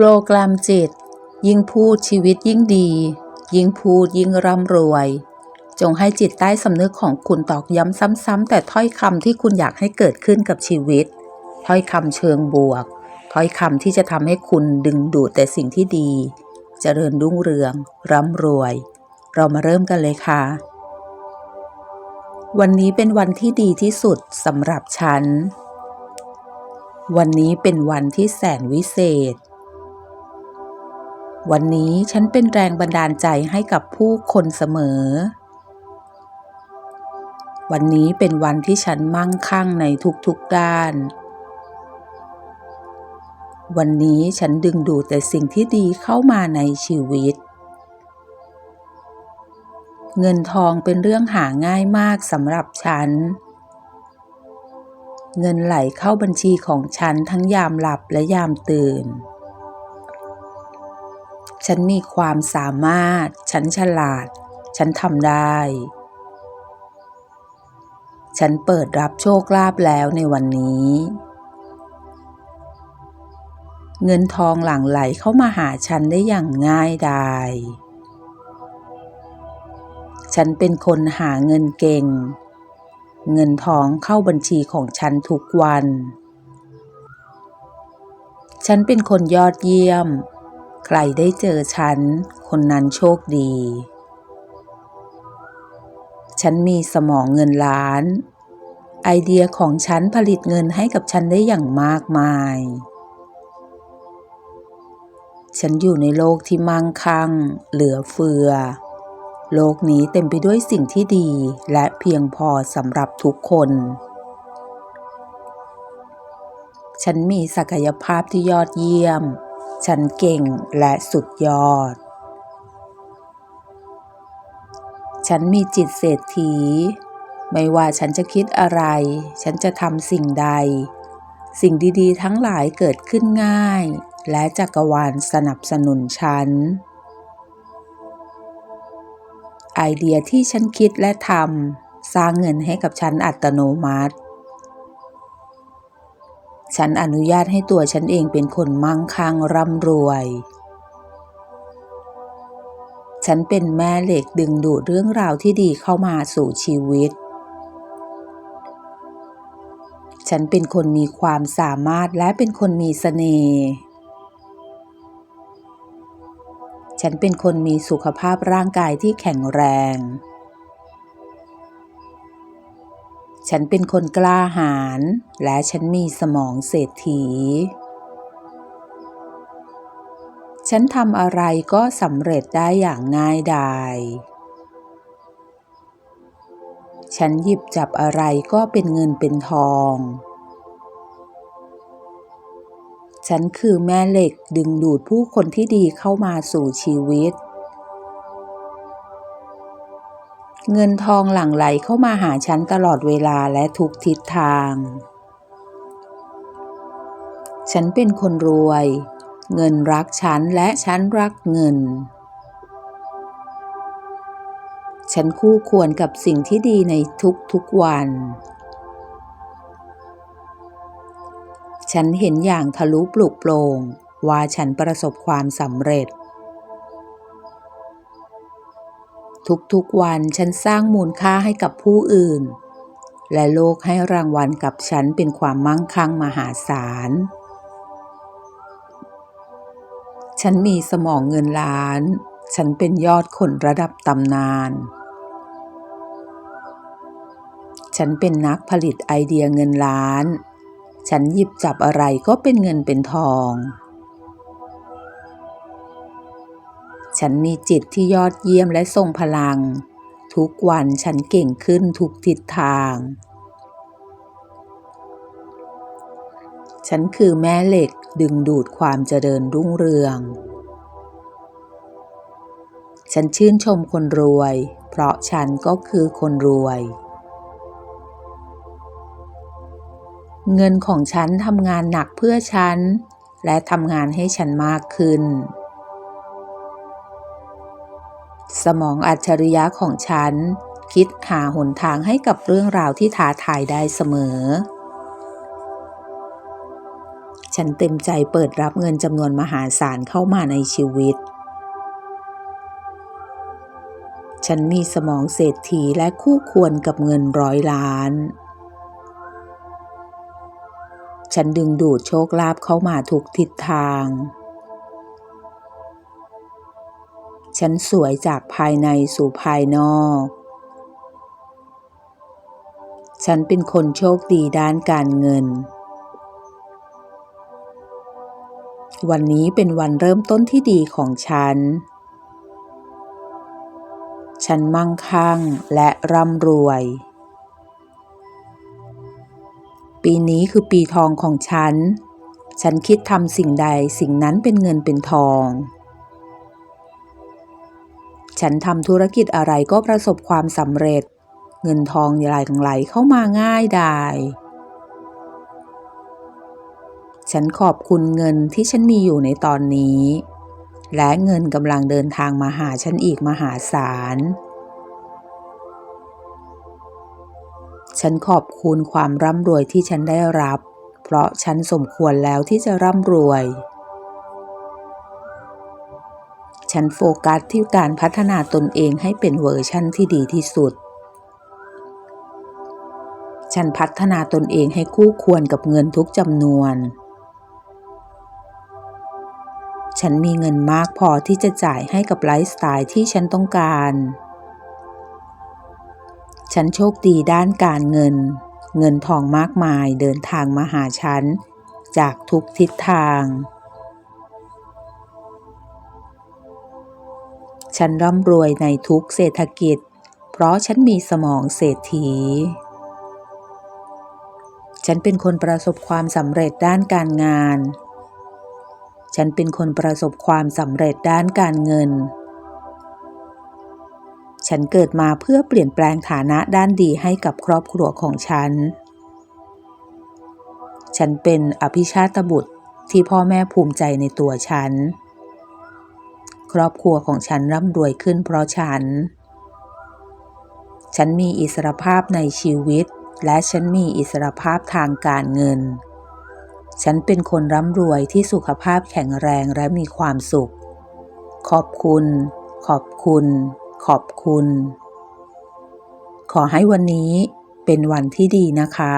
โปรแกรมจิต ยิ่งพูดชีวิตยิ่งดี ยิ่งพูดยิ่งร่ำรวย จงให้จิตใต้สำนึกของคุณตอกย้ำซ้ำๆแต่ถ้อยคำที่คุณอยากให้เกิดขึ้นกับชีวิต ถ้อยคำเชิงบวก ถ้อยคำที่จะทำให้คุณดึงดูดแต่สิ่งที่ดีเจริญรุ่งเรือง ร่ำรวย เรามาเริ่มกันเลยค่ะ วันนี้เป็นวันที่ดีที่สุดสำหรับฉัน วันนี้เป็นวันที่แสนวิเศษ วันนี้ฉันเป็นแรงบันดาลใจให้กับผู้คนเสมอ วันนี้เป็นวันที่ฉันมั่งคั่งในทุกๆด้าน วันนี้ฉันดึงดูดแต่สิ่งที่ดีเข้ามาในชีวิต เงินทองเป็นเรื่องหาง่ายมากสำหรับฉัน เงินไหลเข้าบัญชีของฉันทั้งยามหลับและยามตื่น ฉันมีความสามารถ ฉันฉลาด ฉันทำได้ ฉันเปิดรับโชคลาภแล้วในวันนี้ เงินทองหลั่งไหลเข้ามาหาฉันได้อย่างง่ายดายฉันเป็นคนหาเงินเก่ง เงินทองเข้าบัญชีของฉันทุกวัน ฉันเป็นคนยอดเยี่ยม ใครได้เจอฉัน คนนั้นโชคดี ฉันมีสมองเงินล้าน ไอเดียของฉันผลิตเงินให้กับฉันได้อย่างมากมาย ฉันอยู่ในโลกที่มั่งคั่ง เหลือเฟือ โลกนี้เต็มไปด้วยสิ่งที่ดีและเพียงพอสำหรับทุกคนฉันมีศักยภาพที่ยอดเยี่ยม ฉันเก่งและสุดยอด ฉันมีจิตเศรษฐี ไม่ว่าฉันจะคิดอะไร ฉันจะทำสิ่งใด สิ่งดีๆ ทั้งหลายเกิดขึ้นง่าย และจักรวาลสนับสนุนฉัน ไอเดียที่ฉันคิดและทำสร้างเงินให้กับฉันอัตโนมัติ ฉันอนุญาตให้ตัวฉันเองเป็นคนมั่งคั่งร่ำรวย ฉันเป็นแม่เหล็กดึงดูดเรื่องราวที่ดีเข้ามาสู่ชีวิต ฉันเป็นคนมีความสามารถและเป็นคนมีเสน่ห์ ฉันเป็นคนมีสุขภาพร่างกายที่แข็งแรง ฉันเป็นคนกล้าหาญและฉันมีสมองเศรษฐี ฉันทำอะไรก็สำเร็จได้อย่างง่ายดาย ฉันหยิบจับอะไรก็เป็นเงินเป็นทอง ฉันคือแม่เหล็กดึงดูดผู้คนที่ดีเข้ามาสู่ชีวิต เงินทองหลั่งไหลเข้ามาหาฉันตลอดเวลาและทุกทิศทาง ฉันเป็นคนรวย เงินรักฉันและฉันรักเงิน ฉันคู่ควรกับสิ่งที่ดีในทุกๆวัน ฉันเห็นอย่างทะลุปลุกโปร่งว่าฉันประสบความสำเร็จ ทุกๆวันฉันสร้างมูลค่าให้กับผู้อื่น และโลกให้รางวัลกับฉันเป็นความมั่งคั่งมหาศาล ฉันมีสมองเงินล้าน ฉันเป็นยอดคนระดับตำนาน ฉันเป็นนักผลิตไอเดียเงินล้าน ฉันหยิบจับอะไรก็เป็นเงินเป็นทอง ฉันมีจิตที่ยอดเยี่ยมและทรงพลัง ทุกวันฉันเก่งขึ้นทุกทิศทาง ฉันคือแม่เหล็กดึงดูดความเจริญรุ่งเรือง ฉันชื่นชมคนรวย เพราะฉันก็คือคนรวย เงินของฉันทำงานหนักเพื่อฉัน และทำงานให้ฉันมากขึ้น สมองอัจฉริยะของฉัน คิดหาหนทางให้กับเรื่องราวที่ท้าทายได้เสมอ ฉันเต็มใจเปิดรับเงินจำนวนมหาศาลเข้ามาในชีวิต ฉันมีสมองเศรษฐีและคู่ควรกับเงินร้อยล้านฉันดึงดูดโชคลาภเข้ามาทุกทิศทาง ฉันสวยจากภายในสู่ภายนอก ฉันเป็นคนโชคดีด้านการเงิน วันนี้เป็นวันเริ่มต้นที่ดีของฉัน ฉันมั่งคั่งและร่ำรวย ปีนี้คือปีทองของฉัน ฉันคิดทำสิ่งใดสิ่งนั้นเป็นเงินเป็นทอง ฉันทำธุรกิจอะไรก็ประสบความสำเร็จ เงินทองไหลไหลเข้ามาง่ายดายฉันขอบคุณเงินที่ฉันมีอยู่ในตอนนี้ และเงินกำลังเดินทางมาหาฉันอีกมหาศาล ฉันขอบคุณความร่ำรวยที่ฉันได้รับ เพราะฉันสมควรแล้วที่จะร่ำรวย ฉันโฟกัสที่การพัฒนาตนเองให้เป็นเวอร์ชั่นที่ดีที่สุด ฉันพัฒนาตนเองให้คู่ควรกับเงินทุกจำนวน ฉันมีเงินมากพอที่จะจ่ายให้กับไลฟ์สไตล์ที่ฉันต้องการ ฉันโชคดีด้านการเงิน เงินทองมากมายเดินทางมาหาฉัน จากทุกทิศทาง ฉันร่ำรวยในทุกเศรษฐกิจ เพราะฉันมีสมองเศรษฐี ฉันเป็นคนประสบความสำเร็จด้านการงาน ฉันเป็นคนประสบความสำเร็จด้านการเงิน ฉันเกิดมาเพื่อเปลี่ยนแปลงฐานะด้านดีให้กับครอบครัวของฉัน ฉันเป็นอภิชาตบุตรที่พ่อแม่ภูมิใจในตัวฉัน ครอบครัวของฉันร่ำรวยขึ้นเพราะฉัน ฉันมีอิสรภาพในชีวิต และฉันมีอิสรภาพทางการเงิน ฉันเป็นคนร่ำรวยที่สุขภาพแข็งแรงและมีความสุข ขอบคุณ ขอบคุณ ขอบคุณ ขอให้วันนี้เป็นวันที่ดีนะคะ